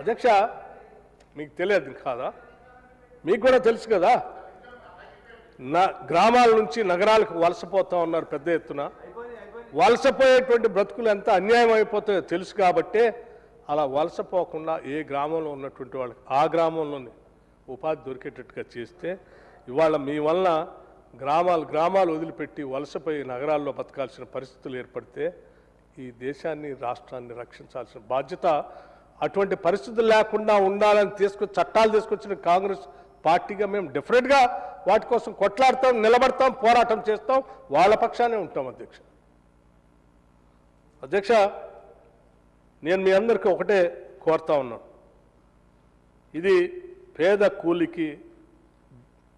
అధ్యక్ష మీకు తెలియదు కాదా? మీకు కూడా తెలుసు కదా? నా గ్రామాల నుంచి నగరాలకు వలసపోతా ఉన్నారు పెద్ద ఎత్తున. వలసపోయేటువంటి బ్రతుకులు ఎంత అన్యాయం అయిపోతాయో తెలుసు కాబట్టే అలా వలసపోకుండా ఏ గ్రామంలో ఉన్నటువంటి వాళ్ళకి ఆ గ్రామంలోనే ఉపాధి దొరికేటట్టుగా చేస్తే ఇవాళ మీ వలన గ్రామాలు గ్రామాలు వదిలిపెట్టి వలసపోయి నగరాల్లో బతకాల్సిన పరిస్థితులు ఏర్పడితే ఈ దేశాన్ని రాష్ట్రాన్ని రక్షించాల్సిన బాధ్యత అటువంటి పరిస్థితులు లేకుండా ఉండాలని తీసుకు చట్టాలు తీసుకొచ్చిన కాంగ్రెస్ పార్టీగా మేము డెఫినెట్గా వాటి కోసం కొట్లాడతాం నిలబడతాం పోరాటం చేస్తాం వాళ్ళ పక్షానే ఉంటాం అధ్యక్ష. అధ్యక్ష నేను మీ అందరికీ ఒకటే కోరుతా ఉన్నాను. ఇది పేద కూలికి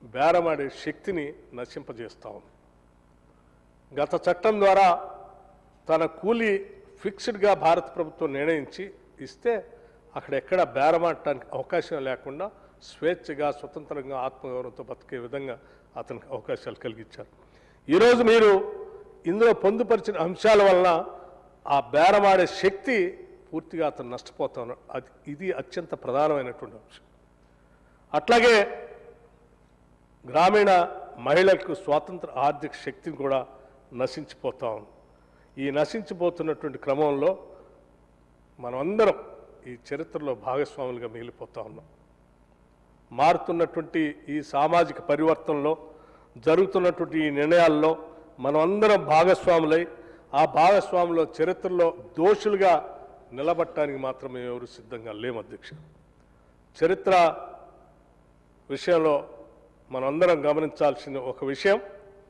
బేరమాడే శక్తిని నశింపజేస్తా ఉంది. గత చట్టం ద్వారా తన కూలి ఫిక్స్డ్గా భారత ప్రభుత్వం నిర్ణయించి ఇస్తే అక్కడ ఎక్కడ బేరమాడటానికి అవకాశం లేకుండా స్వేచ్ఛగా స్వతంత్రంగా ఆత్మగౌరవంతో బతికే విధంగా అతనికి అవకాశాలు కలిగించారు ఈరోజు మీరు ఇందులో పొందుపరిచిన అంశాల వలన ఆ బేరమాడే శక్తి పూర్తిగా అతను నష్టపోతా ఉన్నాడు అది ఇది అత్యంత ప్రధానమైనటువంటి అంశం. అట్లాగే గ్రామీణ మహిళలకు స్వాతంత్ర ఆర్థిక శక్తిని కూడా నశించిపోతా ఉంది. ఈ నశించిపోతున్నటువంటి క్రమంలో మనమందరం ఈ చరిత్రలో భాగస్వాములుగా మిగిలిపోతా ఉన్నాం. మారుతున్నటువంటి ఈ సామాజిక పరివర్తనలో జరుగుతున్నటువంటి ఈ నిర్ణయాల్లో మనమందరం భాగస్వాములై ఆ భాగస్వాములో చరిత్రలో దోషులుగా నిలబట్టడానికి మాత్రమే ఎవరు సిద్ధంగా లేము అధ్యక్ష. చరిత్ర విషయంలో మనందరం గమనించాల్సిన ఒక విషయం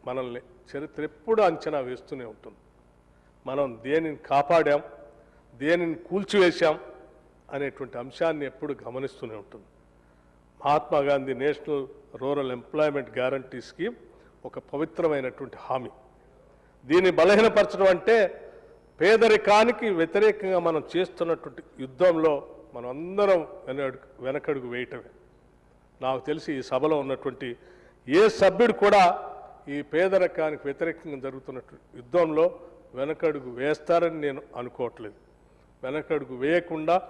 మనల్ని చరిత్ర ఎప్పుడూ అంచనా వేస్తూనే ఉంటుంది. మనం దేనిని కాపాడాం దేనిని కూల్చివేశాం అనేటువంటి అంశాన్ని ఎప్పుడు గమనిస్తూనే ఉంటుంది. Mahatma Gandhi national rural employment guarantee scheme ఒక పవిత్రమైనటువంటి హామీ. దీన్ని బలహీనపరచడం అంటే పేదరికానికి వ్యతిరేకంగా మనం చేస్తున్నటువంటి యుద్ధంలో మనం అందరం వెనకడుగు వెనకడుగు వేయటమే. నాకు తెలిసి ఈ సభలో ఉన్నటువంటి ఏ సభ్యుడు కూడా ఈ పేదరికానికి వ్యతిరేకంగా జరుగుతున్నటువంటి యుద్ధంలో వెనకడుగు వేస్తారని నేను అనుకోవట్లేదు. వెనకడుగు వేయకుండా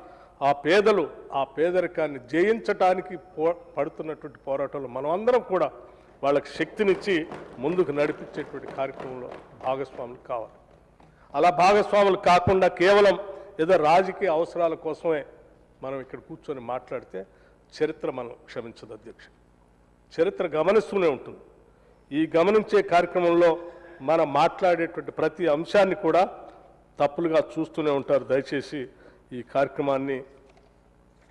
ఆ పేదలు ఆ పేదరికాన్ని జయించటానికి పో పడుతున్నటువంటి పోరాటంలో మనం అందరం కూడా వాళ్ళకి శక్తినిచ్చి ముందుకు నడిపించేటువంటి కార్యక్రమంలో భాగస్వాములు కావాలి. అలా భాగస్వాములు కాకుండా కేవలం ఏదో రాజకీయ అవసరాల కోసమే మనం ఇక్కడ కూర్చొని మాట్లాడితే చరిత్ర మనం క్షమించదు అధ్యక్ష. చరిత్ర గమనిస్తూనే ఉంటుంది. ఈ గమనించే కార్యక్రమంలో మనం మాట్లాడేటువంటి ప్రతి అంశాన్ని కూడా తప్పులుగా చూస్తూనే ఉంటారు. దయచేసి ఈ కార్యక్రమాన్ని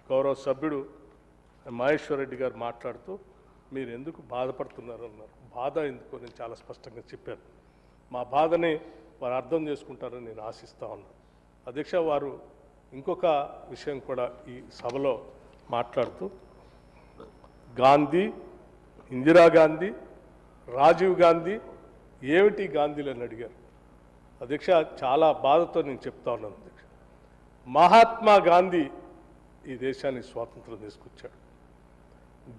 గౌరవ సభ్యుడు మహేశ్వరరెడ్డి గారు మాట్లాడుతూ మీరు ఎందుకు బాధపడుతున్నారు అన్నారు. బాధ ఎందుకు నేను చాలా స్పష్టంగా చెప్పాను. మా బాధని వారు అర్థం చేసుకుంటారని నేను ఆశిస్తా ఉన్నాను అధ్యక్ష వారు ఇంకొక విషయం కూడా ఈ సభలో మాట్లాడుతూ గాంధీ ఇందిరాగాంధీ రాజీవ్ గాంధీ ఏమిటి గాంధీలు అని అడిగారు. అధ్యక్ష చాలా బాధతో నేను చెప్తా ఉన్నాను అధ్యక్ష. మహాత్మా గాంధీ ఈ దేశాన్ని స్వాతంత్రం తీసుకొచ్చాడు.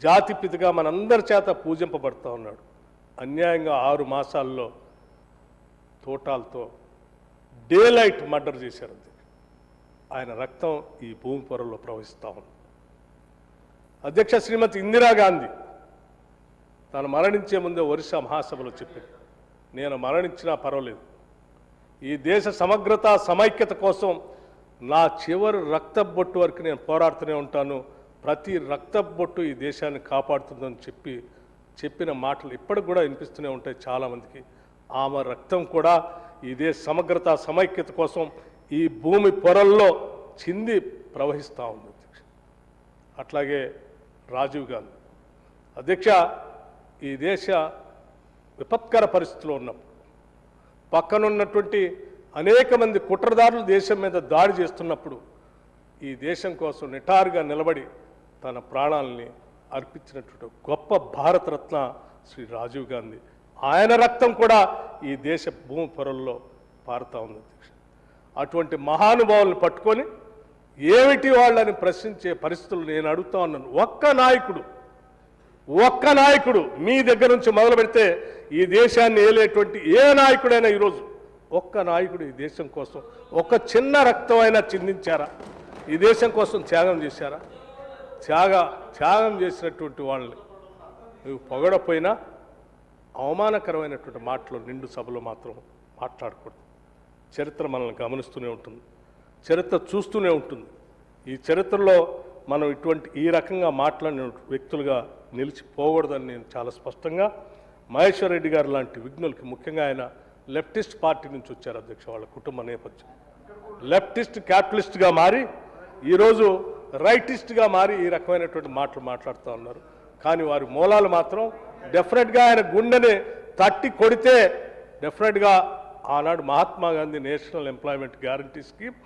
జాతిపితగా మనందరి చేత పూజింపబడతా ఉన్నాడు. అన్యాయంగా ఆరు మాసాల్లో తోటాలతో డే లైట్ మర్డర్ చేశారు అధ్యక్ష. ఆయన రక్తం ఈ భూమి పొరలో ప్రవహిస్తూ ఉంది. అధ్యక్ష శ్రీమతి ఇందిరాగాంధీ తాను మరణించే ముందే ఒరిస్సా మహాసభలో చెప్పింది. నేను మరణించినా పర్వాలేదు. ఈ దేశ సమగ్రత సమైక్యత కోసం నా చివరి రక్త బొట్టు వరకు నేను పోరాడుతూనే ఉంటాను. ప్రతి రక్త బొట్టు ఈ దేశాన్ని కాపాడుతుందని చెప్పి చెప్పిన మాటలు ఇప్పటికి కూడా వినిపిస్తూనే ఉంటాయి చాలామందికి. ఆమె రక్తం కూడా ఈ దేశ సమగ్రత సమైక్యత కోసం ఈ భూమి పొరల్లో చింది ప్రవహిస్తూ ఉంది అధ్యక్ష. అట్లాగే రాజీవ్ గాంధీ. అధ్యక్ష ఈ దేశ విపత్కర పరిస్థితిలో ఉన్నప్పుడు పక్కనున్నటువంటి అనేక మంది కుట్రదారులు దేశం మీద దాడి చేస్తున్నప్పుడు ఈ దేశం కోసం నిటారుగా నిలబడి తన ప్రాణాలని అర్పించినటువంటి గొప్ప భారతరత్న శ్రీ రాజీవ్ గాంధీ. ఆయన రక్తం కూడా ఈ దేశ భూమి పొరల్లో పారుతా ఉంది అధ్యక్ష. అటువంటి మహానుభావులను పట్టుకొని ఏమిటి వాళ్ళని ప్రశ్నించే పరిస్థితులు నేను అడుగుతా ఉన్నాను. ఒక్క నాయకుడు ఒక్క నాయకుడు మీ దగ్గర నుంచి మొదలు పెడితే ఈ దేశాన్ని ఏలేటువంటి ఏ నాయకుడైనా ఈరోజు ఒక్క నాయకుడు ఈ దేశం కోసం ఒక చిన్న రక్తం అయినా చిందించారా? ఈ దేశం కోసం త్యాగం చేశారా? త్యాగ త్యాగం చేసినటువంటి వాళ్ళని నువ్వు పొగడపోయినా అవమానకరమైనటువంటి మాటలు నిండు సభలో మాత్రం మాట్లాడకూడదు. చరిత్ర మనల్ని గమనిస్తూనే ఉంటుంది. చరిత్ర చూస్తూనే ఉంటుంది. ఈ చరిత్రలో మనం ఇటువంటి ఈ రకంగా మాట్లాడిన వ్యక్తులుగా నిలిచిపోకూడదని నేను చాలా స్పష్టంగా మహేశ్వర్ రెడ్డి గారు లాంటి విఘ్నులకి ముఖ్యంగా ఆయన లెఫ్టిస్ట్ పార్టీ నుంచి వచ్చారు అధ్యక్ష వాళ్ళ కుటుంబ నేపథ్యం. లెఫ్టిస్ట్ క్యాపిటలిస్ట్గా మారి ఈరోజు రైటిస్ట్గా మారి ఈ రకమైనటువంటి మాటలు మాట్లాడుతూ ఉన్నారు. కానీ వారి మూలాలు మాత్రం డెఫినెట్గా ఆయన గుండెని తట్టి కొడితే డెఫినెట్గా ఆనాడు Mahatma Gandhi national employment guarantee scheme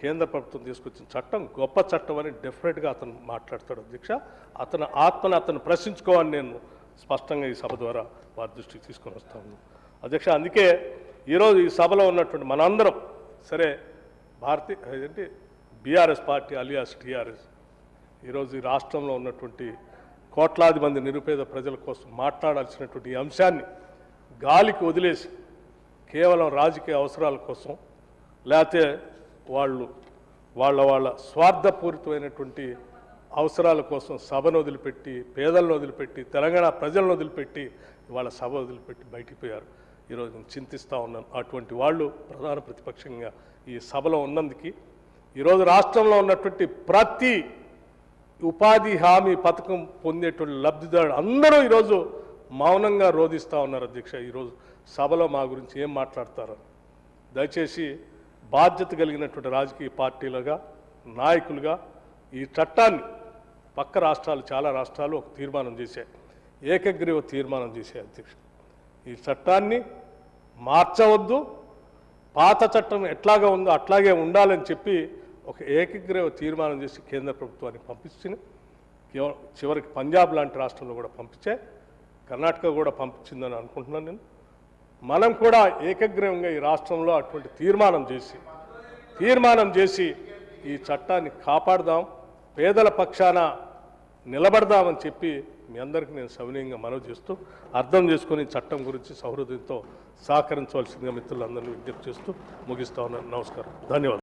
కేంద్ర ప్రభుత్వం తీసుకొచ్చిన చట్టం గొప్ప చట్టం అని డెఫినెట్గా అతను మాట్లాడతాడు. అధ్యక్ష అతను ఆత్మను అతను ప్రశ్నించుకోవాలని నేను స్పష్టంగా ఈ సభ ద్వారా వారి దృష్టికి తీసుకొని వస్తాను అధ్యక్ష అందుకే ఈరోజు ఈ సభలో ఉన్నటువంటి మనందరం సరే భారతీయ ఏంటి బీఆర్ఎస్ పార్టీ అలియాస్ టీఆర్ఎస్ ఈరోజు ఈ రాష్ట్రంలో ఉన్నటువంటి కోట్లాది మంది నిరుపేద ప్రజల కోసం మాట్లాడాల్సినటువంటి ఈ అంశాన్ని గాలికి వదిలేసి కేవలం రాజకీయ అవసరాల కోసం లేకపోతే వాళ్ళు వాళ్ళ వాళ్ళ స్వార్థపూరితమైనటువంటి అవసరాల కోసం సభను వదిలిపెట్టి పేదలను వదిలిపెట్టి తెలంగాణ ప్రజలను వదిలిపెట్టి వాళ్ళ సభ వదిలిపెట్టి బయటికి పోయారు. ఈరోజు నేను చింతిస్తూ ఉన్నాను. అటువంటి వాళ్ళు ప్రధాన ప్రతిపక్షంగా ఈ సభలో ఉన్నందుకు ఈరోజు రాష్ట్రంలో ఉన్నటువంటి ప్రతి ఉపాధి హామీ పథకం పొందేటువంటి లబ్ధిదారుడు అందరూ ఈరోజు మౌనంగా రోధిస్తూ ఉన్నారు అధ్యక్ష. ఈరోజు సభలో మా గురించి ఏం మాట్లాడతారు. దయచేసి బాధ్యత కలిగినటువంటి రాజకీయ పార్టీలుగా నాయకులుగా ఈ చట్టాన్ని పక్క రాష్ట్రాలు చాలా రాష్ట్రాలు ఒక తీర్మానం చేశాయి. ఏకగ్రీవ తీర్మానం చేశాయి అధ్యక్ష ఈ చట్టాన్ని మార్చవద్దు పాత చట్టం ఎట్లాగా ఉందో అట్లాగే ఉండాలని చెప్పి ఒక ఏకగ్రీవ తీర్మానం చేసి కేంద్ర ప్రభుత్వానికి పంపించింది. కేవ- చివరికి పంజాబ్ లాంటి రాష్ట్రంలో కూడా పంపించే కర్ణాటక కూడా పంపించిందని అనుకుంటున్నాను నేను. మనం కూడా ఏకగ్రీవంగా ఈ రాష్ట్రంలో అటువంటి తీర్మానం చేసి తీర్మానం చేసి ఈ చట్టాన్ని కాపాడదాం పేదల పక్షాన నిలబడదామని చెప్పి మీ అందరికీ నేను సవినీయంగా మనవి చేస్తూ అర్థం చేసుకుని చట్టం గురించి సౌహృదయంతో సహకరించవలసిందిగా మిత్రులందరినీ విజ్ఞప్తి చేస్తూ ముగిస్తా ఉన్నాను. నమస్కారం. ధన్యవాదాలు.